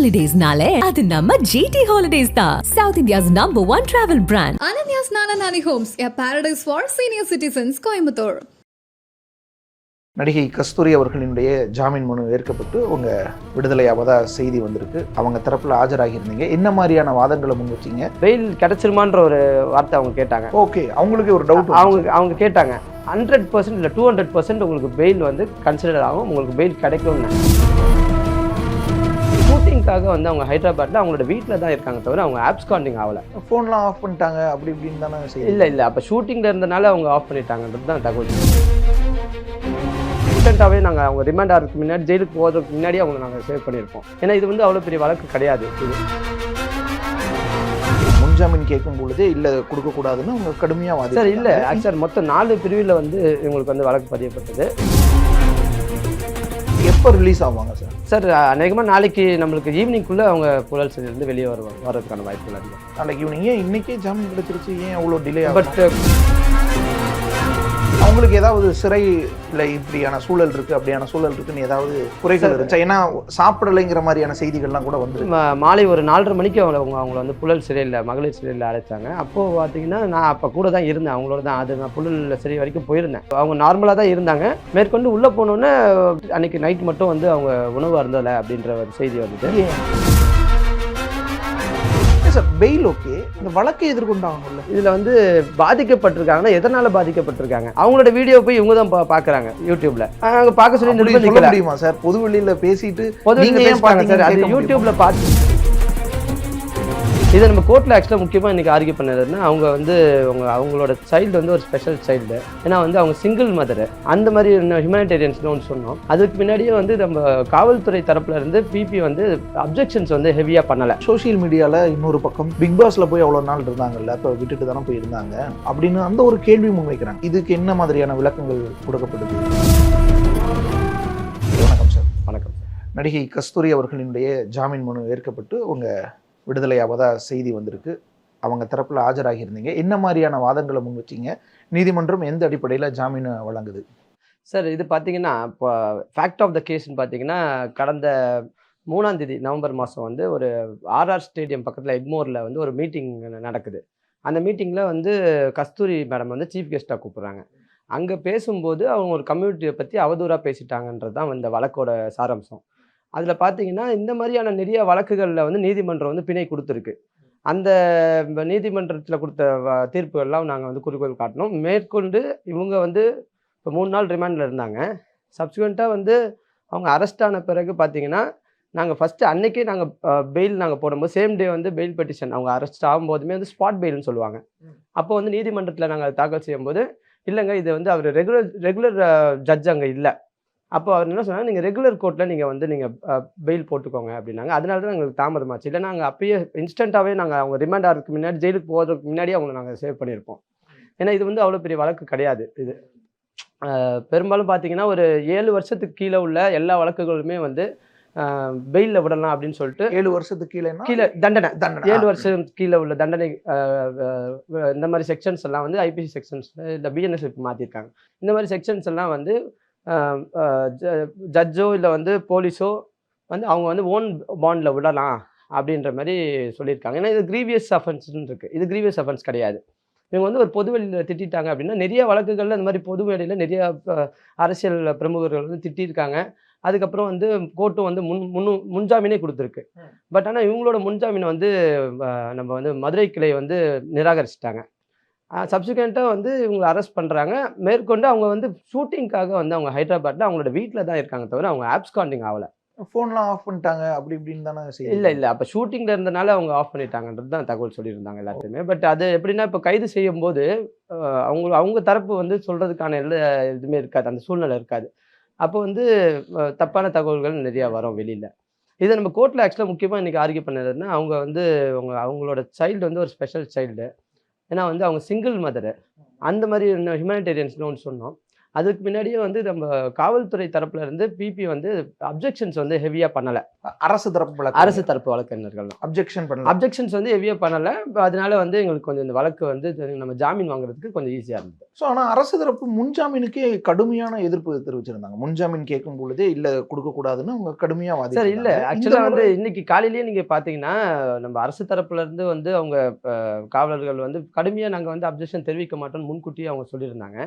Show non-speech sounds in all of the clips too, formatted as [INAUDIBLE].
ஹாலிடேஸ்னாலே அது நம்ம ஜிடி ஹாலிடேஸ் தான். South India's number one travel brand Nana Nani Homes, a paradise for senior citizens, Coimbatore. நடிகை கஸ்தூரி அவர்களினுடைய ஜாமீன் மனு ஏற்கப்பட்டு உங்க விடுதலையாவதா செய்தி வந்திருக்கு. அவங்க தரப்புல ஆஜராகியிருந்தீங்க. என்ன மாதிரியான வாதங்களை முன் வச்சீங்க? பெயில் கிடைச்சிருமான்ற ஒரு வார்த்தை அவங்க கேட்டாங்க. ஓகே அவங்களுக்கு ஒரு டவுட் அவங்க அவங்க கேட்டாங்க. ஹண்ட்ரட் பர்சன்ட் இல்லை டூ ஹண்ட்ரட் பர்சன்ட் உங்களுக்கு பெயில் வந்து கன்சிடர் ஆகும். உங்களுக்கு பெயில் கிடைக்கும்னு. ஷூட்டிங்காக வந்து அவங்க ஹைதராபாத்தில் அவங்களோட வீட்டில் தான் இருக்காங்க தவிர அவங்க ஆப்ஸ் காண்டிங் ஆகலை. ஃபோன்லாம் ஆஃப் பண்ணிட்டாங்க அப்படி இப்படின்னு தானே இல்லை இல்லை. அப்போ ஷூட்டிங்கில் இருந்தனால அவங்க ஆஃப் பண்ணிட்டாங்கன்றது தான் தகவல். இன்ஸ்டண்ட்டாகவே நாங்கள் அவங்க ரிமாண்ட் ஆகிறதுக்கு முன்னாடி ஜெயிலுக்கு போகிறதுக்கு முன்னாடி அவங்க நாங்கள் சேவ் பண்ணியிருப்போம் ஏன்னா இது வந்து அவ்வளோ பெரிய வழக்கு கிடையாது. இது முன்ஜாமீன் கேட்கும் பொழுதே இல்ல கொடுக்க கூடாதுன்னு அவங்க கடுமையா வாதி சார் இல்லை. சார் மொத்தம் நாலு பிரிவில் வந்து இவங்களுக்கு வந்து வழக்கு பதியப்பட்டது. எப்போ ரிலீஸ் ஆவாங்க சார் சார் அநேகமாக நாளைக்கு நம்மளுக்கு ஈவினிங்குள்ளே அவங்க புழல் சிறையிலேருந்து வெளியே வருவாங்க வர்றதுக்கான வாய்ப்புகள் அதிகம். நாளைக்கு இவங்க ஏன் இன்னைக்கே ஜாமீன் கிடைச்சிருச்சு? ஏன் அவ்வளோ டிலே பட் அவங்களுக்கு ஏதாவது சிறையில் இப்படியான சூழல் இருக்கு அப்படியான சூழல் இருக்குன்னு ஏதாவது குறைகள் இருந்துச்சா? ஏன்னா சாப்பிடலைங்கிற மாதிரியான செய்திகள்லாம் கூட வந்து மாலை ஒரு நாலரை மணிக்கு அவங்க அவங்க அவங்கள வந்து புழல் சிறையில் மகளிர் சிறையில் அழைச்சாங்க. அப்போது பார்த்தீங்கன்னா நான் அப்போ கூட தான் இருந்தேன் அவங்களோட தான். அது நான் புழல் சிறை வரைக்கும் போயிருந்தேன். அவங்க நார்மலாக தான் இருந்தாங்க. மேற்கொண்டு உள்ளே போனோன்னே அன்னைக்கு நைட் மட்டும் வந்து அவங்க உணவு அருந்தலை அப்படின்ற ஒரு செய்தி வந்தது சார் பெயில் ஓகே இந்த வழக்கை எதிர்கொண்டாங்கல்ல இதில் வந்து பாதிக்கப்பட்டிருக்காங்கன்னா எதனால் பாதிக்கப்பட்டிருக்காங்க? அவங்களோட வீடியோ போய் இவங்க தான் பார்க்குறாங்க யூடியூப்ல அங்கே பார்க்க சொல்லி முடியுமா சார் பொது வெளியில பேசிட்டு பொது பாருங்க சார் அது யூடியூப்ல பார்த்து இதை நம்ம கோர்ட்டில் ஆக்சுவலாக முக்கியமாக இன்றைக்கி ஆர்கியூ பண்ணதுன்னா அவங்க வந்து அவங்க அவங்களோட சைல்டு வந்து ஒரு ஸ்பெஷல் சைல்டு ஏன்னா வந்து அவங்க சிங்கிள் மதர் அந்த மாதிரி ஹியூமனிடேரியன்ஸ் ஒன்று சொன்னோம். அதுக்கு முன்னாடியே வந்து நம்ம காவல்துறை தரப்புல இருந்து பிபி வந்து அப்ஜெக்ஷன்ஸ் வந்து ஹெவியாக பண்ணலை. சோஷியல் மீடியால இன்னொரு பக்கம் பிக் பாஸ்ல போய் அவ்வளவு நாள் இருந்தாங்கல்ல அப்ப விட்டுட்டு தானே போய் இருந்தாங்க அப்படின்னு அந்த ஒரு கேள்வி முன்வைக்கிறாங்க. இதுக்கு என்ன மாதிரியான விளக்கங்கள் கொடுக்கப்படுது? வணக்கம் சார். வணக்கம். நடிகை கஸ்தூரி அவர்களினுடைய ஜாமீன் மனு ஏற்கப்பட்டு உங்க விடுதலையாவதாக செய்தி வந்திருக்கு. அவங்க தரப்பில் ஆஜராகியிருந்தீங்க. என்ன மாதிரியான வாதங்களை முன் வச்சீங்க? நீதிமன்றம் எந்த அடிப்படையில் ஜாமீன் வழங்குது? சார் இது பார்த்தீங்கன்னா இப்போ ஃபேக்ட் ஆஃப் த கேஸ்னு பார்த்தீங்கன்னா கடந்த மூணாம் தேதி நவம்பர் மாதம் வந்து ஒரு ஆர்ஆர் ஸ்டேடியம் பக்கத்தில் எக்மோரில் வந்து ஒரு மீட்டிங் நடக்குது. அந்த மீட்டிங்கில் வந்து கஸ்தூரி மேடம் வந்து சீஃப் கெஸ்ட்டாக கூப்பிட்றாங்க. அங்கே பேசும்போது அவங்க ஒரு கம்யூனிட்டியை பற்றி அவதூறாக பேசிட்டாங்கன்றது தான் இந்த வழக்கோட சாராம்சம். அதில் பார்த்தீங்கன்னா இந்த மாதிரியான நிறைய வழக்குகளில் வந்து நீதிமன்றம் வந்து பிணை கொடுத்துருக்கு. அந்த நீதிமன்றத்தில் கொடுத்த தீர்ப்புகள்லாம் நாங்கள் வந்து குறிக்கோள் காட்டினோம் மேற்கொண்டு இவங்க வந்து இப்போ மூணு நாள் ரிமாண்டில் இருந்தாங்க. சப்சிக்வெண்ட்டாக வந்து அவங்க அரெஸ்ட் ஆன பிறகு பார்த்தீங்கன்னா நாங்கள் ஃபஸ்ட்டு அன்னைக்கே நாங்கள் பெயில் நாங்கள் போடும்போது சேம் டே வந்து பெயில் பெட்டிஷன் அவங்க அரெஸ்ட் ஆகும்போதுமே வந்து ஸ்பாட் பெயில்னு சொல்லுவாங்க. அப்போ வந்து நீதிமன்றத்தில் நாங்கள் தாக்கல் செய்யும்போது இல்லைங்க இது வந்து அவர் ரெகுலர் ரெகுலர் ஜட்ஜ் அங்கே இல்லை. அப்போ அவர் என்ன சொன்னாங்க நீங்கள் ரெகுலர் கோர்ட்டில் நீங்கள் வந்து நீங்கள் பெயில் போட்டுக்கோங்க அப்படின்னாங்க. அதனால தான் எங்களுக்கு தாமதமாச்சு. இல்லை நாங்கள் அப்பயே இன்ஸ்டண்ட்டாகவே நாங்கள் அவங்க ரிமாண்ட் ஆகிறதுக்கு முன்னாடி ஜெயிலுக்கு போகிறதுக்கு முன்னாடி அவங்களை நாங்கள் சேவ் பண்ணியிருப்போம். ஏன்னா இது வந்து அவ்வளோ பெரிய வழக்கு கிடையாது இது. பெரும்பாலும் பார்த்தீங்கன்னா ஒரு ஏழு வருஷத்துக்கு கீழே உள்ள எல்லா வழக்குகளுமே வந்து பெயிலில் விடலாம் அப்படின்னு சொல்லிட்டு ஏழு வருஷத்துக்கு கீழேன்னா கீழே தண்டனை. தண்டனை. ஏழு வருஷம் கீழே உள்ள தண்டனை இந்த மாதிரி செக்ஷன்ஸ் எல்லாம் வந்து ஐபிசி செக்ஷன்ஸ் இந்த பிஎன்எஸ் இப்போ மாற்றிருக்காங்க இந்த மாதிரி செக்ஷன்ஸ் எல்லாம் வந்து ஜட்ஜோ இல்லை வந்து போலீஸோ வந்து அவங்க வந்து ஓன் பாண்டில் விடலாம் அப்படின்ற மாதிரி சொல்லியிருக்காங்க. ஏன்னா இது க்ரீவியஸ் அஃபென்ஸ்னு இருக்குது இது க்ரீவியஸ் அஃபென்ஸ் கிடையாது. இவங்க வந்து ஒரு பொது வெளியில் திட்டிட்டாங்க அப்படின்னா நிறைய வழக்குகளில் இந்த மாதிரி பொது வெளியில் நிறைய அரசியல் பிரமுகர்கள் வந்து திட்டியிருக்காங்க. அதுக்கப்புறம் வந்து கோர்ட்டும் வந்து முன் முன்னு முன்ஜாமீனே கொடுத்துருக்கு. பட் ஆனால் இவங்களோட முன்ஜாமீனை வந்து நம்ம வந்து மதுரை கிளை வந்து நிராகரிச்சிட்டாங்க. சப்சிக்வெண்ட்டாக வந்து இவங்களை அரெஸ்ட் பண்ணுறாங்க மேற்கொண்டு அவங்க வந்து ஷூட்டிங்காக வந்து அவங்க ஹைதராபாத்தில் அவங்களோட வீட்டில் தான் இருக்காங்க தவிர அவங்க ஆப்ஸ் காண்டிங் ஆகலை. ஃபோன்லாம் ஆஃப் பண்ணிட்டாங்க அப்படி இப்படின்னு தானே இல்லை இல்லை. அப்போ ஷூட்டிங்கில் இருந்தனால அவங்க ஆஃப் பண்ணிட்டாங்கன்றது தான் தகவல் சொல்லியிருந்தாங்க எல்லாத்தையுமே பட் அது எப்படின்னா இப்போ கைது செய்யும் போது அவங்க அவங்க தரப்பு வந்து சொல்கிறதுக்கான எல்லா இதுவுமே இருக்காது. அந்த சூழ்நிலை இருக்காது. அப்போ வந்து தப்பான தகவல்கள் நிறையா வரும் வெளியில். இதை நம்ம கோர்ட்டில் ஆக்சுவலாக முக்கியமாக இன்றைக்கி ஆர்கியூ பண்ணதுன்னா அவங்க வந்து அவங்க அவங்களோட சைல்டு வந்து ஒரு ஸ்பெஷல் சைல்டு ஏன்னா வந்து அவங்க சிங்கிள் மதரு அந்த மாதிரி ஹியூமனிடேரியன்ஸ்னு ஒன்று சொன்னோம். அதுக்கு முன்னாடியே வந்து நம்ம காவல்துறை தரப்புல இருந்து பிபி வந்து அப்ஜெக்ஷன்ஸ் வந்து ஹெவியா பண்ணல. அரசு தரப்பு வழக்கு அரசு தரப்பு வழக்கறிஞர்கள் அப்ஜெக்ஷன் பண்ணல. அப்ஜெக்ஷன்ஸ் வந்து ஹெவியா பண்ணல. அதனால வந்து எங்களுக்கு கொஞ்சம் இந்த வழக்கு வந்து நம்ம ஜாமீன் வாங்குறதுக்கு கொஞ்சம் ஈஸியா இருந்தது. ஸோ ஆனா அரசு தரப்பு முன்ஜாமீனுக்கே கடுமையான எதிர்ப்பு தெரிவிச்சிருந்தாங்க. முன்ஜாமீன் கேட்கும் பொழுதே இல்ல கொடுக்க கூடாதுன்னு அவங்க கடுமையா வாதி சார் இல்ல. ஆக்சுவலா வந்து இன்னைக்கு காலையிலேயே நீங்க பாத்தீங்கன்னா நம்ம அரசு தரப்புல இருந்து வந்து அவங்க காவலர்கள் வந்து கடுமையா நாங்க வந்து அப்ஜெக்ஷன் தெரிவிக்க மாட்டோம்னு முன்கூட்டியே அவங்க சொல்லியிருந்தாங்க.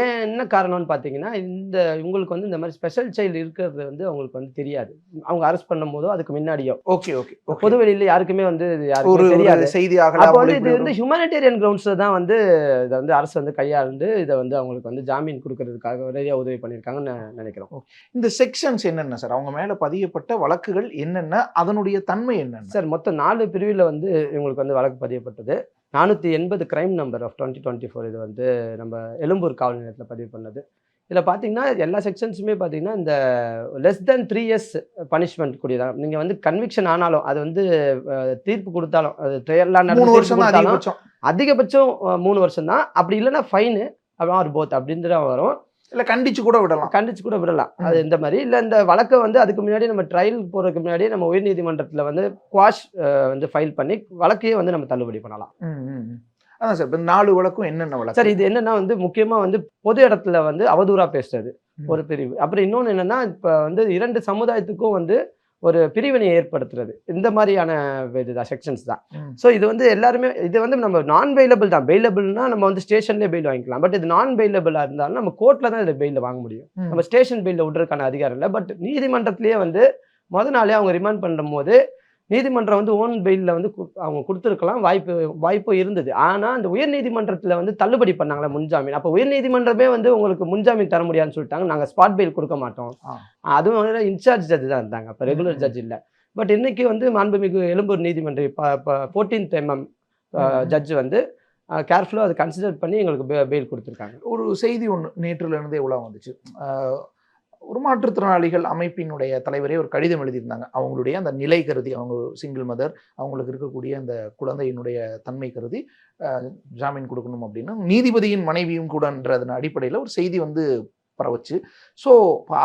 ஏன் என்ன காரணம்னு பாத்தீங்கன்னா இந்த உங்களுக்கு வந்து இந்த மாதிரி ஸ்பெஷல் சைல்டு இருக்கிறது வந்து அவங்களுக்கு வந்து தெரியாது. அவங்க அரெஸ்ட் பண்ணும்போதோ அதுக்கு முன்னாடியோ. ஓகே ஓகே பொது வெளியில யாருக்குமே வந்து யாருக்குமே தெரியாது. செய்தியாக அப்போ வந்து இது வந்து ஹியூமனிடேரியன் கிரவுண்ட்ஸ்ல தான் வந்து இதை வந்து அரசு வந்து கையாண்டு இதை வந்து அவங்களுக்கு வந்து ஜாமீன் கொடுக்கறதுக்காக நிறைய உதவி பண்ணியிருக்காங்கன்னு நான் நினைக்கிறோம். இந்த செக்ஷன்ஸ் என்னென்ன சார் அவங்க மேல பதியப்பட்ட வழக்குகள் என்னென்ன? அதனுடைய தன்மை என்னென்ன? சார் மொத்தம் நாலு பிரிவில் வந்து இவங்களுக்கு வந்து வழக்கு பதியப்பட்டது. நானூற்றி எண்பது crime number of twenty twenty four இது வந்து நம்ம எழும்பூர் காவல் நிலையத்தில் பதிவு பண்ணது. இதில் பார்த்தீங்கன்னா எல்லா செக்ஷன்ஸுமே பார்த்தீங்கன்னா இந்த less than three years punishment கூடியதான் நீங்கள் வந்து கன்விக்ஷன் ஆனாலும் அது வந்து தீர்ப்பு கொடுத்தாலும் அது ட்ரையல்லாம் நடந்து அதிகபட்சம். அதிகபட்சம் மூணு வருஷம் தான் அப்படி இல்லைன்னா ஃபைனு ஆர் போத் அப்படின்ட்டு தான் வரும். இல்ல கண்டிச்சு கூட விடலாம். கண்டிச்சு கூட விடலாம். அது இந்த மாதிரி. இல்லை இந்த வழக்கை வந்து அதுக்கு முன்னாடி நம்ம ட்ரையல் போகிறதுக்கு முன்னாடியே நம்ம உயர்நீதிமன்றத்தில் வந்து குவாஷ் வந்து ஃபைல் பண்ணி வழக்கையே வந்து நம்ம தள்ளுபடி பண்ணலாம். அதான் சார் இப்ப நாலு வழக்கும் என்னென்ன வழக்கு? சார் இது என்னன்னா வந்து முக்கியமா வந்து பொது இடத்துல வந்து அவதூறா பேசுறது. ஒரு பிரிவு. அப்புறம் இன்னொன்று என்னன்னா இப்போ வந்து இரண்டு சமுதாயத்துக்கும் வந்து ஒரு பிரிவினை ஏற்படுத்துறது. இந்த மாதிரியான இதுதான் செக்ஷன்ஸ் தான். ஸோ இது வந்து எல்லாருமே இது வந்து நம்ம நான் பெயிலபிள் தான். பெயிலபிள்னா நம்ம வந்து ஸ்டேஷன்லேயே பெயில் வாங்கிக்கலாம். பட் இது நான் பெயிலபிளாக இருந்தாலும் நம்ம கோர்ட்டில் தான் இதில் பெயிலில் வாங்க முடியும். நம்ம ஸ்டேஷன் பெயிலில் விடுறதுக்கான அதிகாரம் இல்லை. பட் நீதிமன்றத்திலேயே வந்து முத நாளே அவங்க ரிமாண்ட் பண்ணும்போது நீதிமன்றம் வந்து ஓன் பெயிலில் வந்து அவங்க கொடுத்துருக்கலாம். வாய்ப்பு வாய்ப்பு இருந்தது. ஆனால் அந்த உயர் நீதிமன்றத்தில் வந்து தள்ளுபடி பண்ணாங்களே முன்ஜாமீன்? அப்போ உயர் நீதிமன்றமே வந்து உங்களுக்கு முன்ஜாமீன் தர முடியாதுன்னு சொல்லிட்டாங்க. நாங்கள் ஸ்பாட் பெயில் கொடுக்க மாட்டோம். அதுவும் வந்து இன்சார்ஜ் ஜட்ஜ் தான் இருந்தாங்க. அப்போ ரெகுலர் ஜட்ஜ் இல்லை. பட் இன்னைக்கு வந்து மாண்புமிகு எழும்பூர் நீதிமன்ற ஃபோர்டீன்த் எம்எம். ஜட்ஜ் வந்து கேர்ஃபுல்லாக அதை கன்சிடர் பண்ணி எங்களுக்கு பெயில் கொடுத்துருக்காங்க. ஒரு செய்தி ஒன்று நேற்றுல இருந்தே உலா வந்துச்சு? ஒரு மாற்றுத்திறனாளிகள் அமைப்பினுடைய தலைவரே ஒரு கடிதம் எழுதியிருந்தாங்க. அவங்களுடைய அந்த நிலை கருதி அவங்க சிங்கிள் மதர் அவங்களுக்கு இருக்கக்கூடிய அந்த குழந்தையினுடைய தன்மை கருதி ஜாமீன் கொடுக்கணும் அப்படின்னு. நீதிபதியின் மனைவியும் கூடன்றதன் அடிப்படையில் ஒரு செய்தி வந்து பரவச்சு. ஸோ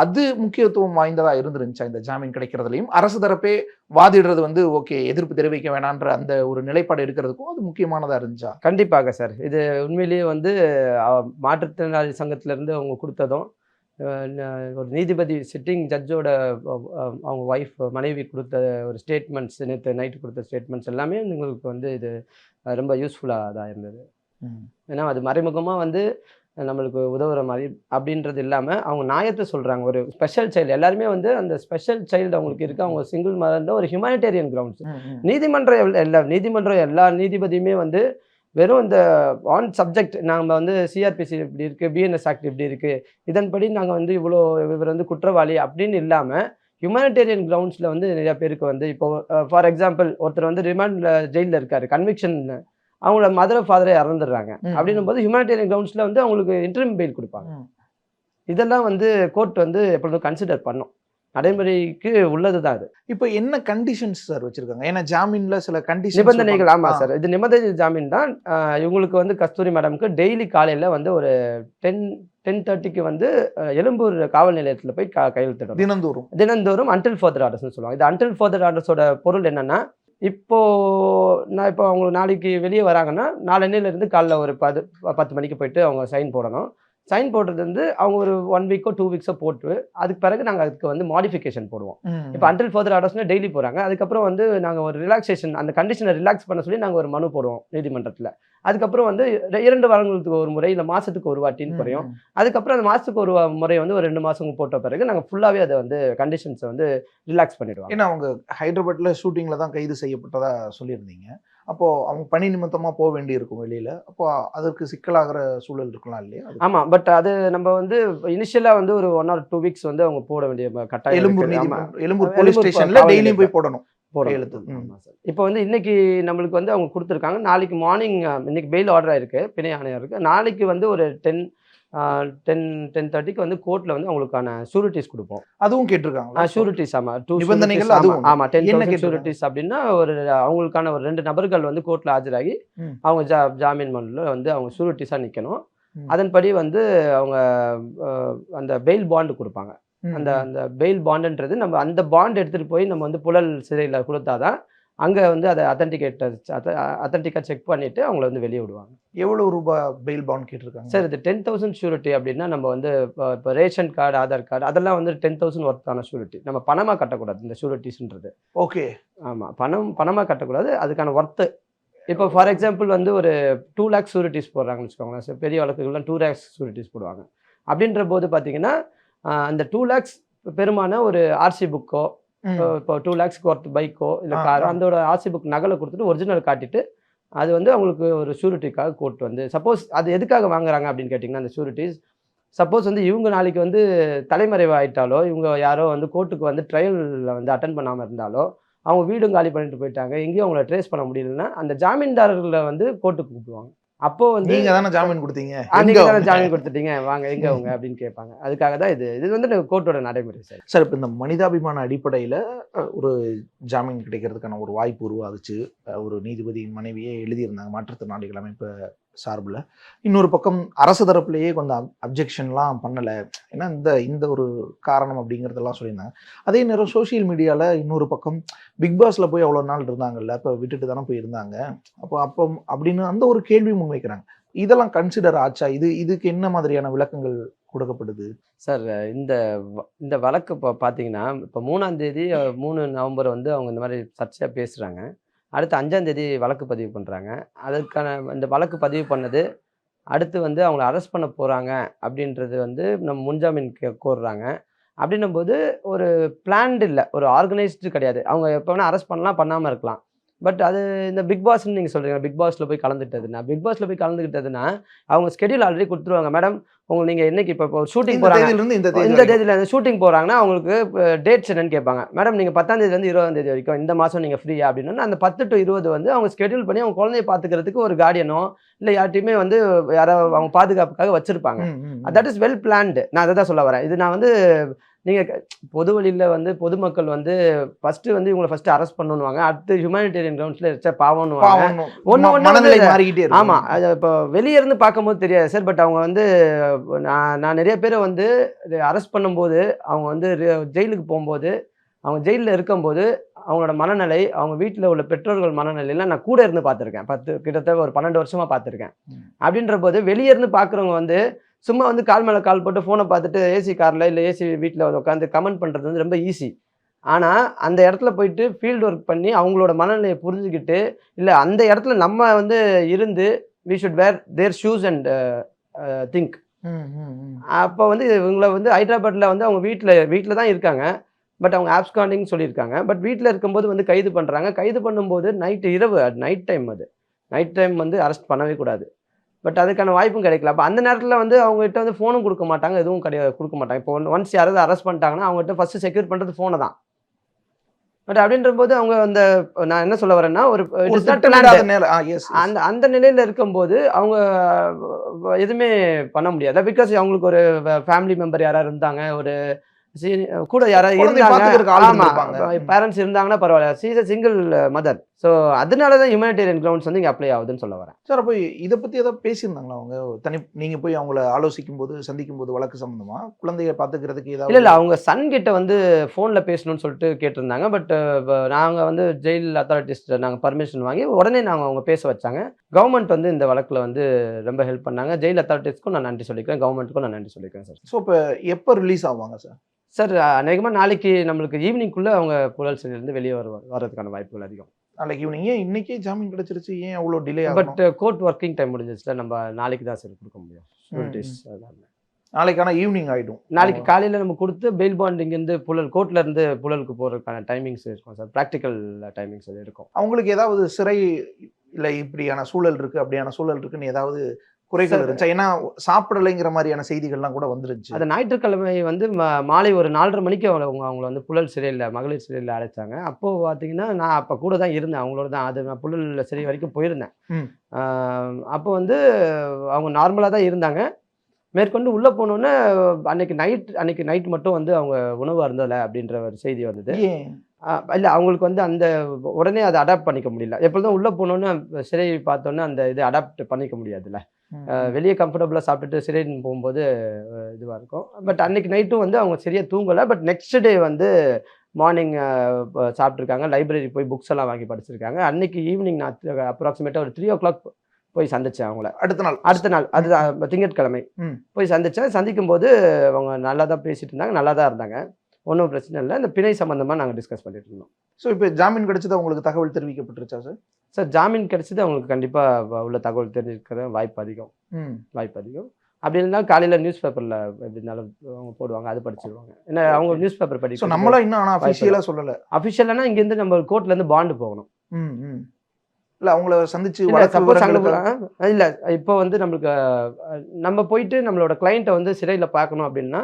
அது முக்கியத்துவம் வாய்ந்ததா இருந்துருந்துச்சா? இந்த ஜாமீன் கிடைக்கிறதுலையும் அரசு தரப்பே வாதிடுறது வந்து ஓகே எதிர்ப்பு தெரிவிக்க வேணான்ற அந்த ஒரு நிலைப்பாடு எடுக்கிறதுக்கும் அது முக்கியமானதாக இருந்துச்சா? கண்டிப்பாக சார். இது உண்மையிலேயே வந்து மாற்றுத்திறனாளி சங்கத்திலேருந்து அவங்க கொடுத்ததும் ஒரு நீதிபதி சிட்டிங் ஜட்ஜோட அவங்க ஒய்ஃப் மனைவி கொடுத்த ஒரு ஸ்டேட்மெண்ட்ஸ் நேற்று நைட்டு கொடுத்த ஸ்டேட்மெண்ட்ஸ் எல்லாமே எங்களுக்கு வந்து இது ரொம்ப யூஸ்ஃபுல்லாக தான் இருந்தது. ஏன்னா அது மறைமுகமாக வந்து நம்மளுக்கு உதவுற மாதிரி அப்படின்றது இல்லாமல் அவங்க நியாயத்தை சொல்கிறாங்க ஒரு ஸ்பெஷல் சைல்டு எல்லாருமே வந்து அந்த ஸ்பெஷல் சைல்டு அவங்களுக்கு இருக்கு. அவங்க சிங்கிள் மதர்ன்ற ஒரு ஹியூமனிடேரியன் கிரவுண்ட்ஸ். நீதிமன்றம் எல்லா நீதிமன்றம் எல்லா நீதிபதியுமே வந்து வெறும் இந்த ஆன் சப்ஜெக்ட் நாம வந்து சிஆர்பிசி இப்படி இருக்கு பிஎன்எஸ் ஆக்ட் இப்படி இருக்கு இதன்படி நாங்க வந்து இவ்வளோ இவர் வந்து குற்றவாளி அப்படின்னு இல்லாம ஹியூமனிடேரியன் கிரவுண்ட்ஸ்ல வந்து நிறைய பேருக்கு வந்து இப்போ ஃபார் எக்ஸாம்பிள் ஒருத்தர் வந்து ரிமாண்ட்ல ஜெயிலில் இருக்காரு கன்விக்ஷன் அவங்களோட மதர் ஃபாதரே இறந்துடுறாங்க. அப்படின்னும் போது ஹியூமனிடேரியன் கிரவுண்ட்ஸ்ல வந்து அவங்களுக்கு இன்டர்ம் பெயில் கொடுப்பாங்க. இதெல்லாம் வந்து கோர்ட் வந்து எப்பொழுதும் கன்சிடர் பண்ணும் நடைமுறைக்கு உள்ளது தான் அது. இப்போ என்ன கண்டிஷன்ஸ் சார் வச்சிருக்காங்க? ஏன்னா ஜாமீன்ல சில கண்டிஷன் நிபந்தனைகள் ஆமா சார் இது நிபந்தனை ஜாமீன் தான். இவங்களுக்கு வந்து கஸ்தூரி மேடம்க்கு டெய்லி காலையில வந்து ஒரு டென் டென் தேர்ட்டிக்கு வந்து எழும்பூர் காவல் நிலையத்துல போய் க கையெழுத்திடணும். தினந்தோறும்? தினந்தோறும் அன்டில் ஃபர்தர் ஆர்டர்ஸ்னு சொல்லுவாங்க. இது அன்டில் ஃபர்தர் ஆர்டர்ஸோட பொருள் என்னன்னா இப்போ நான் இப்போ அவங்க நாளைக்கு வெளியே வராங்கன்னா நாளன்னையில இருந்து காலைல ஒரு பது பத்து மணிக்கு போயிட்டு அவங்க சைன் போடணும். சைன் போடுறது வந்து அவங்க ஒரு ஒன் வீக்கோ டூ வீக்ஸோ போட்டு அதுக்கு பிறகு நாங்கள் அதுக்கு வந்து மாடிஃபிகேஷன் போடுவோம். இப்போ அன்டில் ஃபர்தர் ஆர்டர்ஸ்னா டெய்லி போகிறாங்க அதுக்கப்புறம் வந்து நாங்கள் ஒரு ரிலாக்ஸேஷன் அந்த கண்டிஷனை ரிலாக்ஸ் பண்ண சொல்லி நாங்கள் ஒரு மனு போடுவோம் நீதிமன்றத்தில். அதுக்கப்புறம் வந்து இரண்டு வாரங்களுக்கு ஒரு முறை இல்லை மாதத்துக்கு ஒரு வாட்டின்னு குறையும். அதுக்கப்புறம் அந்த மாதத்துக்கு ஒரு முறை வந்து ஒரு ரெண்டு மாதம் போட்ட பிறகு நாங்கள் ஃபுல்லாகவே அதை வந்து கண்டிஷன்ஸை வந்து ரிலாக்ஸ் பண்ணிடுவாங்க. ஏன்னா அவங்க ஹைதராபாத்ல ஷூட்டிங்ல தான் கைது செய்யப்பட்டதா சொல்லியிருந்தீங்க. அப்போ அவங்க பணி நிமித்தமா போக வேண்டி இருக்கும் வெளியில. அப்போ அதற்கு சிக்கலாகிற சூழல் இருக்கலாம் இல்லையா? ஆமாம் பட் அது நம்ம வந்து இனிஷியலாக வந்து ஒரு ஒன் ஆர் டூ வீக்ஸ் வந்து அவங்க போட வேண்டிய கட்டாயம் எழும்பூர் எழும்பூர் போலீஸ் ஸ்டேஷன்ல டெய்லியும் போய். போடணும். சார். இப்போ வந்து இன்னைக்கு நம்மளுக்கு வந்து அவங்க கொடுத்துருக்காங்க. நாளைக்கு மார்னிங் இன்னைக்கு பெயில் ஆர்டர் ஆயிருக்கு பிணை ஆணையம் இருக்கு. நாளைக்கு வந்து ஒரு டென் டென் டென் தேர்ட்டிக்கு வந்து கோர்ட்ல வந்து அவங்களுக்கான ஷூரிட்டிஸ் கொடுப்போம் அதுவும் கேட்டிருக்காங்க ஷூரிட்டிஸ் ஆமா டூ நிபந்தனைகள் அதுவும் ஆமா டென் தௌசண்ட்? ஷூரிட்டிஸ் அப்படின்னா ஒரு அவங்களுக்கான ஒரு ரெண்டு நபர்கள் வந்து கோர்ட்ல ஆஜராகி. அவங்க ஜா ஜாமீன் மனுல வந்து அவங்க ஷூரிட்டிஸா நிக்கணும் ம். அதன்படி வந்து அவங்க அந்த பெயில் பாண்டு கொடுப்பாங்க அந்த. அந்த பெயில் பாண்டுன்றது நம்ம அந்த பாண்ட் எடுத்துகிட்டு போய் நம்ம வந்து புழல் சிறையில் கொடுத்தாதான் அங்கே வந்து அதை அத்தன்டிகேட் அத்தன்டிக்காக செக் பண்ணிவிட்டு அவங்கள வந்து வெளியே விடுவாங்க. எவ்வளவு ரூபாய் பெயில் பவுண்ட் கேட்டிருக்காங்க? சார் இது டென் தௌசண்ட் ஷூரிட்டி அப்படின்னா நம்ம வந்து இப்போ இப்போ ரேஷன் கார்டு ஆதார் கார்டு அதெல்லாம் வந்து டென் தௌசண்ட் ஒர்த்தான ஷூரிட்டி நம்ம பணமாக கட்டக்கூடாது இந்த ஷூரிட்டிஸ்ன்றது ஓகே. ஆமாம் பணம் பணமாக கட்டக்கூடாது அதுக்கான ஒர்த்து இப்போ ஃபார் எக்ஸாம்பிள் வந்து ஒரு டூ லேக்ஸ் ஷூரிட்டிஸ் போடுறாங்கன்னு வச்சுக்கோங்களேன் சார். பெரிய வழக்குகள்லாம் டூ லேக்ஸ் ஷூரிட்டிஸ் போடுவாங்க. அப்படின்ற போது பார்த்தீங்கன்னா அந்த டூ லேக்ஸ் பெருமான ஒரு ஆர்சி புக்கோ இப்போ டூ லேக்ஸ்க்கு ஒர்த் பைக்கோ இல்லை காரோ ஆ. அந்த ஒரு ஆர்சி புக் நகலை கொடுத்துட்டு ஒரிஜினல் காட்டிட்டு அது வந்து அவங்களுக்கு ஒரு ஷூரிட்டிக்காக கோர்ட் வந்து சப்போஸ் அது எதுக்காக வாங்குறாங்க அப்படின்னு கேட்டிங்கன்னா அந்த ஷூரிட்டிஸ் சப்போஸ் வந்து இவங்க நாளைக்கு வந்து தலைமறைவு ஆயிட்டாலோ இவங்க யாரோ வந்து கோர்ட்டுக்கு வந்து ட்ரையலில் வந்து அட்டன் பண்ணாமல் இருந்தாலோ அவங்க வீடும் காலி பண்ணிட்டு போயிட்டாங்க எங்கேயும் அவங்கள ட்ரேஸ் பண்ண முடியலன்னா அந்த ஜாமீன்தாரர்களை வந்து கோர்ட்டுக்கு கூப்பிடுவாங்க அப்போ வந்து நீங்க தானே ஜாமீன் கொடுத்தீங்க. "ஆ, நீங்க தானே அவங்க?" ஜாமீன் கொடுத்துட்டீங்க. வாங்க எங்க [LAUGHS] அவங்க அப்படின்னு கேட்பாங்க. அதுக்காக தான் இது இது வந்து கோர்ட்டோட நடைமுறை சார். சார் இப்போ இந்த மனிதாபிமான அடிப்படையில் ஒரு ஜாமீன் கிடைக்கிறதுக்கான ஒரு வாய்ப்பு உருவாகுச்சு. ஒரு நீதிபதியின் மனைவியே எழுதியிருந்தாங்க மாற்றுத்திறனாளிகள் அமைப்பு சார்பில். இன்னொரு பக்கம் அரசு தரப்புலேயே கொஞ்சம் அப்ஜெக்ஷன்லாம் பண்ணலை. ஏன்னா இந்த இந்த ஒரு காரணம் அப்படிங்கிறதெல்லாம் சொல்லியிருந்தாங்க. அதே நேரம் சோஷியல் மீடியாவில் இன்னொரு பக்கம் பிக் பாஸில் போய் அவ்வளோ நாள் இருந்தாங்கல்ல அப்போ விட்டுட்டு தானே போய் இருந்தாங்க அப்போ அப்போ அப்படின்னு அந்த ஒரு கேள்வி முன்வைக்கிறாங்க. இதெல்லாம் கன்சிடர் ஆச்சா? இது இதுக்கு என்ன மாதிரியான விளக்கங்கள் கொடுக்கப்படுது? சார் இந்த வ- இந்த வழக்கு இப்போ பார்த்தீங்கன்னா இப்போ மூணாம் தேதி மூணு நவம்பர் வந்து அவங்க இந்த மாதிரி சர்ச்சையாக பேசுகிறாங்க அடுத்து அஞ்சாந்தேதி வழக்கு பதிவு பண்ணுறாங்க அதுக்கான இந்த வழக்கு பதிவு பண்ணது அடுத்து வந்து அவங்கள அரெஸ்ட் பண்ண போகிறாங்க அப்படின்றது வந்து நம்ம முன்ஜாமீன் கோர்றாங்க. அப்படின்னும்போது ஒரு பிளான்டு இல்லை ஒரு ஆர்கனைஸ்டு கிடையாது. அவங்க எப்போ வேணால் அரெஸ்ட் பண்ணலாம் பண்ணாமல் இருக்கலாம். பட் அது இந்த பிக் பாஸ்ன்னு நீங்கள் சொல்கிறீங்க பிக் பாஸில் போய் கலந்துக்கிட்டதுன்னா பிக் பாஸில் போய் கலந்துக்கிட்டதுன்னா அவங்க ஸ்கெடியூல் ஆல்ரெடி கொடுத்துருவாங்க. மேடம் உங்களுக்கு நீங்கள் என்னைக்கு இப்போ ஷூட்டிங் போகிறாங்க இந்த. தேதியில இந்த ஷூட்டிங் போறாங்கன்னா அவங்களுக்கு டேட்ஸ் என்னன்னு கேட்பாங்க. மேடம் நீங்க பத்தாம் தேதியிலேருந்து இருபதாம் தேதி வரைக்கும் இந்த மாசம் நீங்க ஃப்ரீயா அப்படின்னா அந்த பத்து டு இருபது வந்து அவங்க ஸ்கெடியூல் பண்ணி அவங்க குழந்தைய பாத்துக்கிறதுக்கு ஒரு கார்டியனோ இல்ல யார்ட்டையுமே வந்து யாரோ அவங்க பாதுகாப்புக்காக வச்சிருப்பாங்க. தட் இஸ் வெல் பிளான்டு நான் அதை தான் சொல்ல வரேன். இது நான் வந்து நீங்க க- பொது வழியில வந்து பொதுமக்கள் வந்து ஃபர்ஸ்ட் வந்து இவங்களை ஃபர்ஸ்ட் அரெஸ்ட் பண்ணுவாங்க அடுத்து ஹியூமானிட்டேரியன் கிரவுண்ட்ஸ்ல வச்சா பாவம்னு ஒண்ணு மனநிலை மாறிக்கிட்டே இருக்கு ஆமா அது இப்போ வெளியே இருந்து பார்க்கும்போது தெரியாது சார் பட் அவங்க வந்து நான் நான் நிறைய பேரை வந்து அரெஸ்ட் பண்ணும்போது அவங்க வந்து ஜெயிலுக்கு போகும்போது அவங்க ஜெயிலில் இருக்கும்போது அவங்களோட மனநிலை அவங்க வீட்டில் உள்ள பெற்றோர்கள் மனநிலையெல்லாம் நான் கூட இருந்து பார்த்துருக்கேன். பத்து கிட்டத்தட்ட ஒரு பன்னெண்டு வருஷமா பார்த்துருக்கேன். அப்படின்ற போது வெளியே இருந்து பார்க்குறவங்க வந்து சும்மா வந்து கால் மேலே கால் போட்டு ஃபோனை பார்த்துட்டு ஏசி காரில் இல்லை ஏசி வீட்டில் வந்து உட்காந்து கமெண்ட் பண்ணுறது வந்து ரொம்ப ஈஸி ஆனால் அந்த இடத்துல போயிட்டு ஃபீல்டு ஒர்க் பண்ணி அவங்களோட மனநிலையை புரிஞ்சுக்கிட்டு இல்லை அந்த இடத்துல நம்ம வந்து இருந்து we should wear their shoes and think. அப்போ வந்து இவங்களை வந்து ஹைதராபாத்தில் வந்து அவங்க வீட்டில் வீட்டில் தான் இருக்காங்க. பட் அவங்க ஆப்ஸ்காண்டிங் சொல்லியிருக்காங்க. பட் வீட்டில் இருக்கும்போது வந்து கைது பண்ணுறாங்க கைது பண்ணும்போது நைட்டு இரவு நைட் டைம் அது. நைட் டைம் வந்து அரெஸ்ட் பண்ணவே கூடாது. பட் அதுக்கான வாய்ப்பும் கிடைக்கல. அப்போ அந்த நேரத்தில் வந்து அவங்ககிட்ட வந்து ஃபோனும் கொடுக்க மாட்டாங்க எதுவும் கிடையாது கொடுக்க மாட்டாங்க. இப்போ ஒன்ஸ் யாராவது அரெஸ்ட் பண்ணிட்டாங்கன்னா அவங்ககிட்ட ஃபஸ்ட்டு செக்யூர் பண்ணுறது ஃபோனை தான். பட் அப்படின்ற போது அவங்க அந்த நான் என்ன சொல்ல வரேன்னா ஒரு. அந்த அந்த நிலையில இருக்கும்போது அவங்க எதுவுமே பண்ண முடியாது. பிகாஸ் அவங்களுக்கு ஒரு ஃபேமிலி மெம்பர் யாராவது இருந்தாங்க ஒரு கூட யாராவது இருந்தாங்க. பேரண்ட்ஸ் இருந்தாங்கன்னா பரவாயில்ல. சீஸ் சிங்கிள் மதர் ஸோ அதனால தான் ஹியூமனிடேரியன் கிரவுண்ட்ஸ் வந்து இங்கே அப்ளை ஆகுதுன்னு சொல்ல வரேன். சார் அப்போ இதை பத்தி ஏதாவது பேசியிருந்தாங்களா அவங்க? தனி நீங்க போய் அவங்கள ஆலோசிக்கும் போது சந்திக்கும் போது வழக்கு சம்பந்தமா? குழந்தைய பாத்துக்கிறதுக்கு இல்ல ஏதாவது இல்ல அவங்க சன் கிட்ட வந்து ஃபோன்ல பேசணும்னு சொல்லிட்டு கேட்டிருந்தாங்க. பட் நாங்க வந்து ஜெயில் அத்தாரிட்டிஸ்ட் நாங்க பர்மிஷன் வாங்கி உடனே நாங்க அவங்க பேச வச்சாங்க. கவர்மெண்ட் வந்து இந்த வழக்குல வந்து ரொம்ப ஹெல்ப் பண்ணாங்க. ஜெயில் அத்தாரிட்டிஸ்க்கும் நான் நன்றி சொல்லிக்கிறேன். கவர்மெண்ட்டுக்கும் நான் நன்றி சொல்லிக்கிறேன் சார் ஸோ இப்போ எப்போ ரிலீஸ் ஆவாங்க சார் சார் அநேகமாக நாளைக்கு நம்மளுக்கு ஈவினிங்குள்ளே அவங்க புழல் சிறையிலேருந்து வெளியே வருவ வர்றதுக்கான வாய்ப்புகள் அதிகம். நாளைக்கு ஈவினிங் ஏன் இன்னைக்கே ஜாமீன் கிடைச்சிருச்சு? ஏன் அவ்வளோ delay but court working time முடிஞ்சிச்சுல நம்ம நாளைக்கு தான் சார் கொடுக்க முடியும். அதனால. நாளைக்கான ஈவினிங் ஆயிடும். நாளைக்கு காலையில் நம்ம கொடுத்து பெயில் பாண்ட் இங்கேருந்து புழல் கோர்ட்ல இருந்து புழலுக்கு போகிறதுக்கான டைமிங்ஸ் இருக்கும் சார் ப்ராக்டிக்கல் டைமிங்ஸ் இருக்கும். அவங்களுக்கு ஏதாவது சிறை இல்லை இப்படியான சூழல் இருக்கு அப்படியான சூழல் இருக்குன்னு ஏதாவது குறைகள் இருந்துச்சா. ஏன்னா சாப்பிடலைங்கிற மாதிரியான செய்திகள்லாம் கூட வந்துருச்சு. அந்த ஞாயிற்றுக்கிழமை வந்து மாலை ஒரு நாலரை மணிக்கு அவங்க அவங்க அவங்கள வந்து புழல் சிறையில் மகளிர் சிறையில் அழைச்சாங்க. அப்போ பார்த்தீங்கன்னா நான் அப்போ கூட தான் இருந்தேன். அவங்களோட தான் அது நான் புழல் சிறை வரைக்கும் போயிருந்தேன். அப்போ வந்து அவங்க நார்மலாக தான் இருந்தாங்க. மேற்கொண்டு உள்ளே போனோன்னே அன்னைக்கு நைட் அன்னைக்கு நைட் மட்டும் வந்து அவங்க உணவு அருந்தலை அப்படின்ற ஒரு செய்தி வந்தது. இல்லை அவங்களுக்கு வந்து அந்த உடனே அதை அடாப்ட் பண்ணிக்க முடியல. எப்பொழுதும் உள்ளே போனோன்னே சிறை பார்த்தோன்னே அந்த இது அடாப்ட் பண்ணிக்க முடியாதுல்ல. வெளியே கம்ஃபர்டபுளாக சாப்பிட்டுட்டு சிறைன்னு போகும்போது இதுவாக இருக்கும். பட் அன்னைக்கு நைட்டும் வந்து அவங்க சரியாக தூங்கலை. பட் நெக்ஸ்ட் டே வந்து மார்னிங் சாப்பிட்ருக்காங்க லைப்ரரி போய் புக்ஸ் எல்லாம் வாங்கி படிச்சிருக்காங்க. அன்னைக்கு ஈவினிங் நான் அப்ராக்சிமேட்டாக ஒரு த்ரீ ஓ கிளாக் போய் சந்திச்சேன் அவங்கள. அடுத்த நாள். அடுத்த நாள் அது திங்கட்கிழமை. போய் சந்திச்சேன். சந்திக்கும் போது அவங்க நல்லா தான் பேசிட்டு இருந்தாங்க நல்லா தான் இருந்தாங்க. ஒன்றும் பிரச்சனை இல்லை. இந்த பிணை சம்மந்தமாக நாங்கள் டிஸ்கஸ் பண்ணிட்டு இருந்தோம். ஸோ இப்போ ஜாமீன் கிடைச்சது உங்களுக்கு தகவல் தெரிவிக்கப்பட்டுருச்சா சார் சார் ஜாமீன் கிடைச்சது அவங்களுக்கு கண்டிப்பாக உள்ள தகவல் தெரிஞ்சிருக்கிற வாய்ப்பு அதிகம். ம். வாய்ப்பு அதிகம். அப்படி இருந்தாலும் காலையில் நியூஸ் பேப்பரில் எப்படி இருந்தாலும் அவங்க போடுவாங்க அது படிச்சிருவாங்க. ஏன்னா அவங்க நியூஸ் பேப்பர் ஸோ படிக்க நம்மளா இன்னும் ஆனால் அஃபிஷியலாக சொல்லலை. அஃபிஷியலானா இங்கேருந்து நம்ம கோர்ட்லேருந்து பாண்டு போகணும். ம் ம். இல்லை அவங்கள சந்திச்சு இல்ல சப்போஸ் அங்க இப்போ வந்து நம்மளுக்கு நம்ம போயிட்டு நம்மளோட கிளைண்ட்டை வந்து சிறையில் பார்க்கணும் அப்படின்னா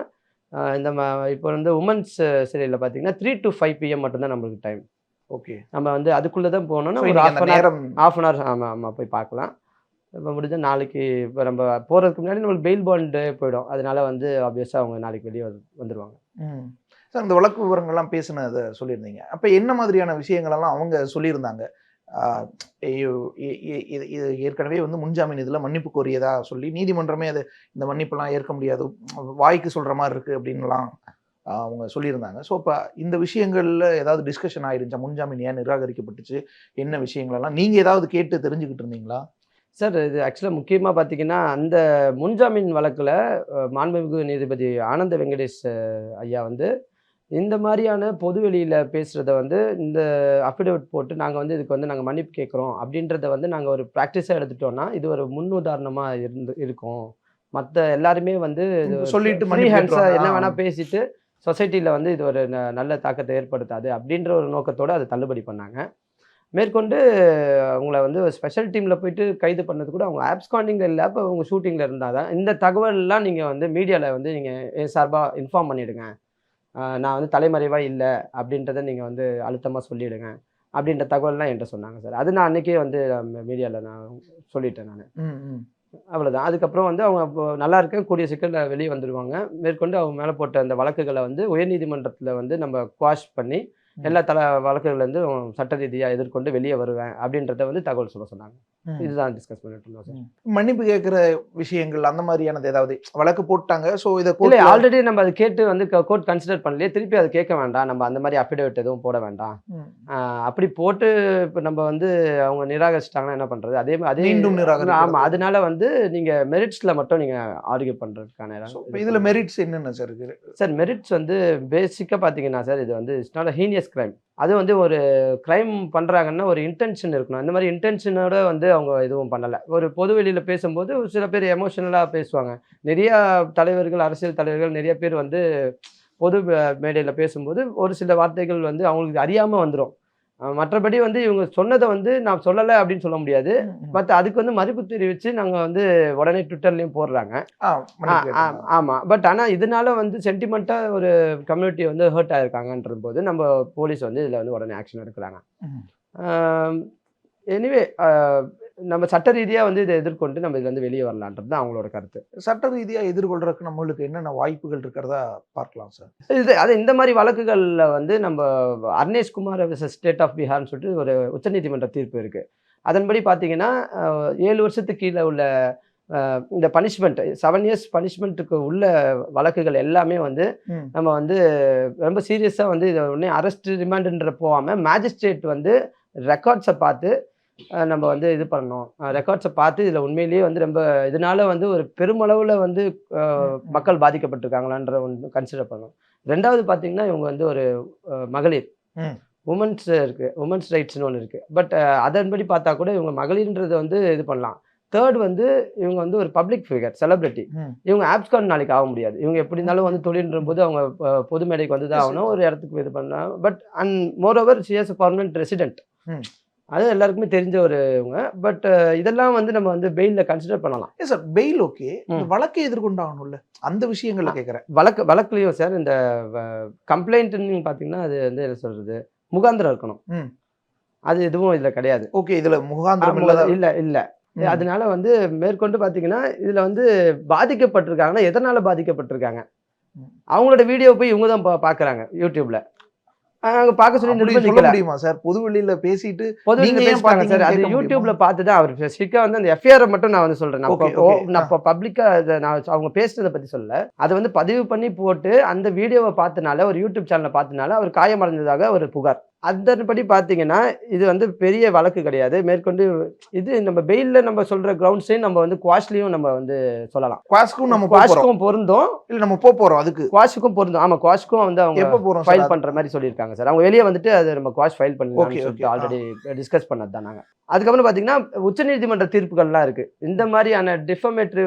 இந்த இப்போ வந்து உமன்ஸ் சிறையில் பார்த்தீங்கன்னா த்ரீ டு ஃபைவ் பிஎம் மட்டும்தான் நம்மளுக்கு டைம் ஓகே நம்ம வந்து அதுக்குள்ளே தான் போகணும்னா ஸோ ஒரு அந்த an hour half an hour ஆமாம் ஆமாம் போய் பார்க்கலாம். இப்போ முடிஞ்ச நாளைக்கு இப்போ நம்ம போகிறதுக்கு முன்னாடி நம்மளுக்கு பெயில் பாண்டு போயிடும். அதனால வந்து ஆப்வியஸாக அவங்க நாளைக்கு வெளியே வந்து வந்துடுவாங்க சார் இந்த வழக்கு விவரங்கள்லாம் பேசினதை சொல்லியிருந்தீங்க. அப்போ என்ன மாதிரியான விஷயங்களெல்லாம் அவங்க சொல்லியிருந்தாங்க? இது இது ஏற்கனவே வந்து முன்ஜாமீன் இதில் மன்னிப்பு கோரியதா சொல்லி நீதிமன்றமே அது இந்த மன்னிப்பெல்லாம் ஏற்க முடியாது வாய்க்கு சொல்கிற மாதிரி இருக்குது அப்படின்லாம் அவங்க சொல்லியிருந்தாங்க. ஸோ இப்போ இந்த விஷயங்களில் ஏதாவது டிஸ்கஷன் ஆயிருந்துச்சா முன்ஜாமீன் ஏன் நிராகரிக்கப்பட்டுச்சு? என்ன விஷயங்களெல்லாம்? நீங்கள் ஏதாவது கேட்டு தெரிஞ்சுக்கிட்டு இருந்தீங்களா? சார் இது ஆக்சுவலாக முக்கியமாக பார்த்தீங்கன்னா அந்த முன்ஜாமீன் வழக்கில் மாண்புமிகு நீதிபதி ஆனந்த வெங்கடேஷ் ஐயா வந்து இந்த மாதிரியான பொதுவெளியில் பேசுகிறத வந்து இந்த அஃபிடவிட் போட்டு நாங்கள் வந்து இதுக்கு வந்து நாங்கள் மன்னிப்பு கேட்குறோம் அப்படின்றத வந்து நாங்கள் ஒரு ப்ராக்டிஸாக எடுத்துட்டோம்னா இது ஒரு முன்னுதாரணமாக இருந்து இருக்கும் மற்ற எல்லாருமே வந்து சொல்லிட்டு hands-ஆ கேட்டுருவாங்க. என்ன. வேணால் பேசிட்டு சொசைட்டியில் வந்து இது ஒரு நல்ல தாக்கத்தை ஏற்படுத்தாது அப்படின்ற ஒரு நோக்கத்தோடு அதை தள்ளுபடி பண்ணாங்க மேற்கொண்டு அவங்கள வந்து ஸ்பெஷல் டீமில் போயிட்டு கைது பண்ணது கூட அவங்க ஆப்ஸ்காண்டிங்கில் இல்லை அப்போ அவங்க ஷூட்டிங்கில் இருந்தால் தான் இந்த தகவல்லாம் நீங்கள் வந்து மீடியாவில் வந்து நீங்கள் சார்பாக இன்ஃபார்ம் பண்ணிவிடுங்க நான் வந்து தலைமறைவாக இல்லை அப்படின்றத நீங்கள் வந்து அழுத்தமாக சொல்லிவிடுங்க அப்படின்ற தகவல்லாம் என்கிட்ட சொன்னாங்க சார். அது நான் அன்றைக்கே வந்து மீடியாவில் நான் சொல்லிட்டேன் நான். அவ்வளோதான் அதுக்கப்புறம் வந்து அவங்க நல்லா இருக்கேன் கூடிய சீக்கிரம் வெளியே வந்துடுவாங்க மேற்கொண்டு அவங்க மேலே போட்ட அந்த வழக்குகளை வந்து உயர்நீதிமன்றத்தில் வந்து நம்ம குவாஷ் பண்ணி எல்லா தல வழக்குகள்லேருந்து சட்ட ரீதியாக எதிர்கொண்டு வெளியே வருவேன் அப்படின்றத வந்து தகவல் சொல்ல சொன்னாங்க. இதுதான் டிஸ்கஸ் பண்ணிட்டு இருந்தோம் சார். மன்னிப்பு கேட்குற விஷயங்கள் அந்த மாதிரியானது ஏதாவது வழக்கு போட்டாங்க? ஸோ இதை இல்லை ஆல்ரெடி நம்ம அதை கேட்டு வந்து கோர்ட் கன்சிடர் பண்ணலையே திருப்பி அதை கேட்க வேண்டாம். நம்ம அந்த மாதிரி அஃபிடவிட் எதுவும் போட வேண்டாம். அப்படி போட்டு இப்போ நம்ம வந்து அவங்க நிராகரிச்சிட்டாங்கன்னா என்ன பண்ணுறது அதே மா- அதே மீண்டும். ஆமாம் அதனால வந்து நீங்கள் மெரிட்ஸில் மட்டும் நீங்கள் ஆர்கியூ பண்ணுறதுக்கான இதுல மெரிட்ஸ் என்னென்ன சார் இருக்கு சார் மெரிட்ஸ் வந்து பேசிக்காக பார்த்தீங்கன்னா சார் இது வந்து இட்ஸ் நாட் ஹீனியஸ் கிரைம் அது வந்து ஒரு கிரைம் பண்ணுறாங்கன்னா ஒரு இன்டென்ஷன் இருக்கணும். இந்த மாதிரி இன்டென்ஷனோட வந்து அவங்க எதுவும் பண்ணலை. ஒரு பொது வெளியில் பேசும்போது ஒரு சில பேர் எமோஷனலாக பேசுவாங்க. நிறையா தலைவர்கள் அரசியல் தலைவர்கள் நிறைய பேர் வந்து பொது மேடையில் பேசும்போது ஒரு சில வார்த்தைகள் வந்து அவங்களுக்கு அறியாமல் வந்துடும் மற்றபடி வந்து இவங்க சொன்னதை வந்து நான் சொல்லலை அப்படின்னு சொல்ல முடியாது. மற்ற அதுக்கு வந்து மதிப்பு தெரிவித்து நாங்கள் வந்து உடனே ட்விட்டர்லேயும் போடுறாங்க. ஆ, ஆ, மன்னிப்பு ஆ, கேட்டாங்க. ஆமா. பட் ஆனா இதனால வந்து சென்டிமெண்ட்டா ஒரு கம்யூனிட்டி வந்து ஹர்ட் ஆயிருக்காங்கன்ற போது நம்ம போலீஸ் வந்து இதுல வந்து உடனே ஆக்ஷன் எடுக்கிறாங்க. எனிவே நம்ம சட்ட ரீதியா வந்து இதை எதிர்கொண்டு நம்ம இதுல இருந்து வெளியே வரலான்றது தான் அவங்களோட கருத்து. சட்ட ரீதியா எதிர்கொள்றதுக்கு நம்மளுக்கு என்னென்ன வாய்ப்புகள் இருக்கிறதா பார்க்கலாம் சார்? இது அது இந்த மாதிரி வழக்குகளில் வந்து நம்ம அர்னேஷ் குமார் ஸ்டேட் ஆஃப் பீகார்னு சொல்லிட்டு ஒரு உச்சநீதிமன்ற தீர்ப்பு இருக்கு. அதன்படி பார்த்தீங்கன்னா ஏழு வருஷத்துக்கு கீழே உள்ள இந்த பனிஷ்மெண்ட் செவன் இயர்ஸ் பனிஷ்மெண்ட்டுக்கு உள்ள வழக்குகள் எல்லாமே வந்து. நம்ம வந்து ரொம்ப சீரியஸாக வந்து இதை உடனே அரெஸ்ட் ரிமாண்டுன்ற போகாமல் மேஜிஸ்ட்ரேட் வந்து ரெக்கார்ட்ஸை பார்த்து நம்ம வந்து இது பண்ணணும் ரெக்கார்ட்ஸை பார்த்து இதில் உண்மையிலேயே வந்து ரொம்ப இதனால வந்து ஒரு பெருமளவில் வந்து. மக்கள் பாதிக்கப்பட்டிருக்காங்களான்ற ஒன்று கன்சிடர் பண்ணணும் ரெண்டாவது பார்த்தீங்கன்னா இவங்க வந்து ஒரு மகளிர். உமன்ஸ் இருக்கு. உமன்ஸ் ரைட்ஸ்னு ஒன்று இருக்கு. பட் அதன்படி பார்த்தா கூட இவங்க மகளிர்ன்றதை வந்து இது பண்ணலாம். தேர்ட் வந்து இவங்க வந்து ஒரு பப்ளிக் ஃபிகர் செலிபிரிட்டி. இவங்க ஆப்ஸ்கான் நாளைக்கு ஆக முடியாது. இவங்க எப்படி இருந்தாலும் வந்து தொழில்ன்ற போது அவங்க பொது மேடைக்கு வந்து தான் ஆகணும். ஒரு இடத்துக்கு இது பண்ணலாம். But and moreover CS permanent resident. அது எல்லாருக்குமே தெரிஞ்ச ஒரு இவங்க பட் இதெல்லாம் வந்து நம்ம வந்து பெயிலில் கன்சிடர் பண்ணலாம். ஏ சார் பெயில் ஓகே. வழக்கை எதிர்கொண்டாகணும்ல? அந்த விஷயங்கள்ல கேட்குறேன் வழக்கு வழக்குலையும் சார் இந்த கம்ப்ளைண்ட்னு பார்த்தீங்கன்னா அது வந்து என்ன சொல்றது? முகாந்திரம் இருக்கணும். அது எதுவும் இதில் கிடையாது. ஓகே இதுல முகாந்திரம் இல்ல இல்ல. அதனால வந்து மேற்கொண்டு பாத்தீங்கன்னா இதுல வந்து பாதிக்கப்பட்டிருக்காங்கன்னா எதனால பாதிக்கப்பட்டிருக்காங்க. அவங்களோட வீடியோ போய் இவங்க தான் பா- பாக்குறாங்க யூடியூப்ல அங்க பார்க்க சொல்லி சொல்ல முடியுமா சார்? பொது வெளியில பேசிட்டு பொது சார். அது யூடியூப்ல பார்த்து தான் அவர் ஸ்பெசிஃபிக்கா வந்து அந்த எஃப்ஐஆர் மட்டும் நான் வந்து சொல்றேன். நான். நான் இப்போ பப்ளிக்கா நான் அவங்க பேசுனதை பத்தி சொல்லல. அதை வந்து பதிவு பண்ணி போட்டு அந்த வீடியோவை பார்த்தனால ஒரு யூடியூப் சேனலை பார்த்தனால அவர் காயமடைந்ததாக ஒரு புகார். அதன்படி பார்த்தீங்கன்னா இது வந்து பெரிய வழக்கு கிடையாது. மேற்கொண்டு இது நம்ம பெயில்ல நம்ம சொல்ற கிரவுண்ட்ஸையும் நம்ம வந்து குவாஷ்லையும் நம்ம வந்து சொல்லலாம். குவாஸ்க்கும் நம்ம குவாஷ்க்கும் பொருந்தும். இல்ல நம்ம போக போறோம் அதுக்கு. குவாஷுக்கும் பொருந்தும். ஆமா குவாஷ்க்கும் வந்து அவங்க எப்ப போறோம் ஃபைல் பண்ற மாதிரி சொல்லியிருக்காங்க சார். அவங்க வெளியே வந்துட்டு அது நம்ம குவாஷ் ஃபைல். சொல்லிட்டு ஆல்ரெடி டிஸ்கஸ் பண்ணது தான் நாங்கள் அதுக்கப்புறம் பார்த்தீங்கன்னா உச்சநீதிமன்ற தீர்ப்புகள்லாம் இருக்கு. இந்த மாதிரியான டிஃபமேட்ரி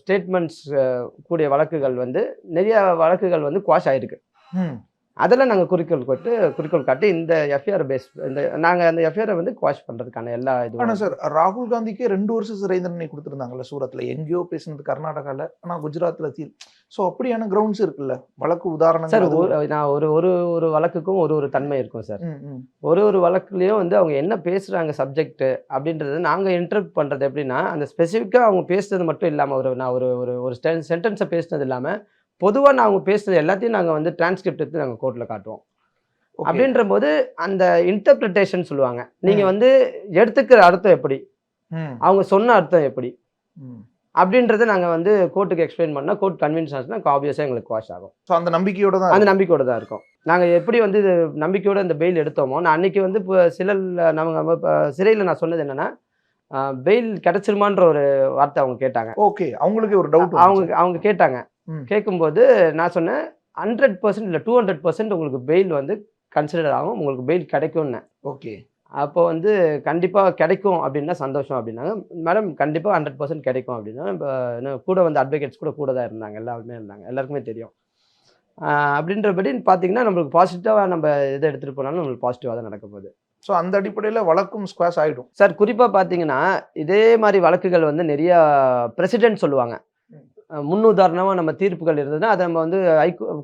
ஸ்டேட்மெண்ட்ஸ் கூடிய வழக்குகள் வந்து நிறைய வழக்குகள் வந்து குவாஷ் ஆயிருக்கு. அதெல்லாம் நாங்கள் குறிக்கோள் கொட்டு குறிக்கோள் காட்டி இந்த எஃப்ஐஆர் பேஸ் இந்த நாங்கள் அந்த எஃப்ஐஆரை வந்து குவாஷ் பண்றதுக்கான எல்லா இதுவும். சார் ராகுல் காந்திக்கே ரெண்டு வருஷம் சிறை தண்டனை கொடுத்துருந்தாங்கல்ல சூரத்ல எங்கேயோ பேசினது கர்நாடகால ஆனா குஜராத்ல தீர் சோ அப்படியான கிரவுண்ட்ஸ் இருக்குல்ல வழக்கு சார் அது- ஒரு- நான் ஒரு ஒரு ஒரு வழக்குக்கும் ஒரு ஒரு தன்மை இருக்கும் சார். ஒரு ஒரு வழக்குலையும் வந்து அவங்க என்ன பேசுகிறாங்க சப்ஜெக்ட் அப்படின்றது நாங்கள் இன்டர்ப்ட் பண்ணுறது எப்படின்னா அந்த ஸ்பெசிஃபிக்காக அவங்க பேசுனது மட்டும் இல்லாமல் ஒரு நான் ஒரு ஒரு ஒரு சென்டென்ஸை பேசுனது இல்லாமல் பொதுவாக நான் அவங்க பேசுனது எல்லாத்தையும் நாங்கள் வந்து டிரான்ஸ்கிரிப்ட் எடுத்து நாங்கள் கோர்ட்டில் காட்டுவோம். அப்படின்ற போது அந்த இன்டர்பிரிட்டேஷன் சொல்லுவாங்க. நீங்கள் வந்து எடுத்துக்கிற அர்த்தம் எப்படி? அவங்க சொன்ன அர்த்தம் எப்படி. அப்படின்றத நாங்கள் வந்து கோர்ட்டுக்கு எக்ஸ்பிளைன் பண்ணால் கோர்ட் கன்வின்ஸ் ஆச்சுன்னா ஆப்வியஸாக எங்களுக்கு வாஷ் ஆகும். So அந்த நம்பிக்கையோட தான் அந்த நம்பிக்கையோட தான் இருக்கும். நாங்கள் எப்படி வந்து இது நம்பிக்கையோட இந்த பெயில் எடுத்தோமோ நான் அன்னைக்கு வந்து இப்போ சிலர் நம்ம சிறையில் நான் சொன்னது என்னன்னா பெயில் கிடைச்சிருமான்ற ஒரு வார்த்தை அவங்க கேட்டாங்க. ஓகே அவங்களுக்கே ஒரு டவுட் அவங்க அவங்க கேட்டாங்க. கேட்கும்போது நான் சொன்னேன் ஹண்ட்ரட் பர்சன்ட் இல்லை டூ ஹண்ட்ரட் பர்சன்ட் உங்களுக்கு பெயில் வந்து கன்சிடர் ஆகும் உங்களுக்கு பெயில் கிடைக்கும்னு. ஓகே. அப்போ வந்து கண்டிப்பாக கிடைக்கும் அப்படின்னா சந்தோஷம் அப்படின்னாங்க. மேடம் கண்டிப்பாக ஹண்ட்ரட் பர்சன்ட் கிடைக்கும் அப்படின்னா இப்போ கூட வந்து அட்வொகேட்ஸ் கூட கூட தான் இருந்தாங்க எல்லாருமே இருந்தாங்க எல்லாருக்குமே தெரியும். ஆஹ் அப்படின்றபடி பார்த்தீங்கன்னா நம்மளுக்கு பாசிட்டிவாக நம்ம இதை எடுத்துகிட்டு போனாலும் நம்மளுக்கு பாசிட்டிவாக தான் நடக்க போகுது. சோ அந்த அடிப்படையில வழக்கும் ஸ்குவாஷ் ஆயிடும். சார் குறிப்பாக பார்த்தீங்கன்னா இதே மாதிரி வழக்குகள் வந்து நிறைய பிரசிடென்ட் சொல்லுவாங்க. முன்னுதாரணமாக நம்ம தீர்ப்புகள் இருந்ததுன்னா அதை நம்ம வந்து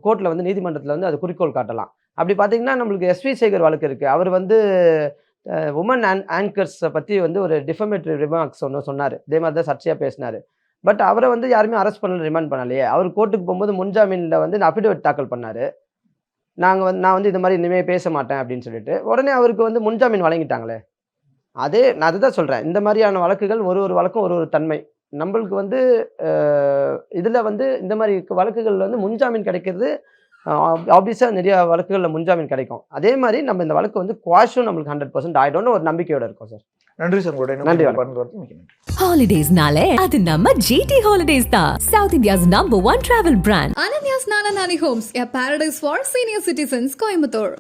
கோர்ட்டில் வந்து நீதிமன்றத்தில் வந்து அது குறிக்கோள் காட்டலாம். அப்படி பார்த்தீங்கன்னா நம்மளுக்கு எஸ்வி சேகர் வழக்கு இருக்குது அவர் வந்து உமன் ஆன் ஆங்கர்ஸை பற்றி வந்து ஒரு டிஃபமேட்டரி ரிமார்க்ஸ் ஒன்று சொன்னார். இதே மாதிரி தான் சர்ச்சையாக பேசினார். பட் அவரை வந்து யாருமே அரெஸ்ட் பண்ணல ரிமாண்ட் பண்ணலையே. அவர் கோர்ட்டுக்கு போகும்போது முன்ஜாமீனில் வந்து அஃபிடவிட் தாக்கல் பண்ணார். நாங்கள் வந்து நான் வந்து இந்த மாதிரி இனிமேல் பேச மாட்டேன் அப்படின்னு சொல்லிட்டு உடனே அவருக்கு வந்து முன்ஜாமீன் வழங்கிட்டாங்களே. அதே நான் அதுதான் சொல்கிறேன் இந்த மாதிரியான வழக்குகள் ஒரு ஒரு வழக்கும் ஒரு ஒரு தன்மை. நம்மளுக்கு வந்து இதில் வந்து இந்த மாதிரி வழக்குகள் வந்து முன்ஜாமீன் கிடைக்கிறது ஆப்வியஸாக நிறைய வழக்குகளில் முன்ஜாமீன் கிடைக்கும். அதே மாதிரி நம்ம இந்த வழக்கு வந்து குவாஷும் நம்மளுக்கு ஹண்ட்ரட் பர்சன்ட் ஆகிடும்னு ஒரு நம்பிக்கையோட இருக்கும் சார். நன்றி சார் உங்களுடைய நன்றி, Holidays-நாலே அது நம்ம GT Holidays தான். South India's number one travel brand. Ananya's Nana Nani Homes, a paradise for senior citizens, Coimbatore.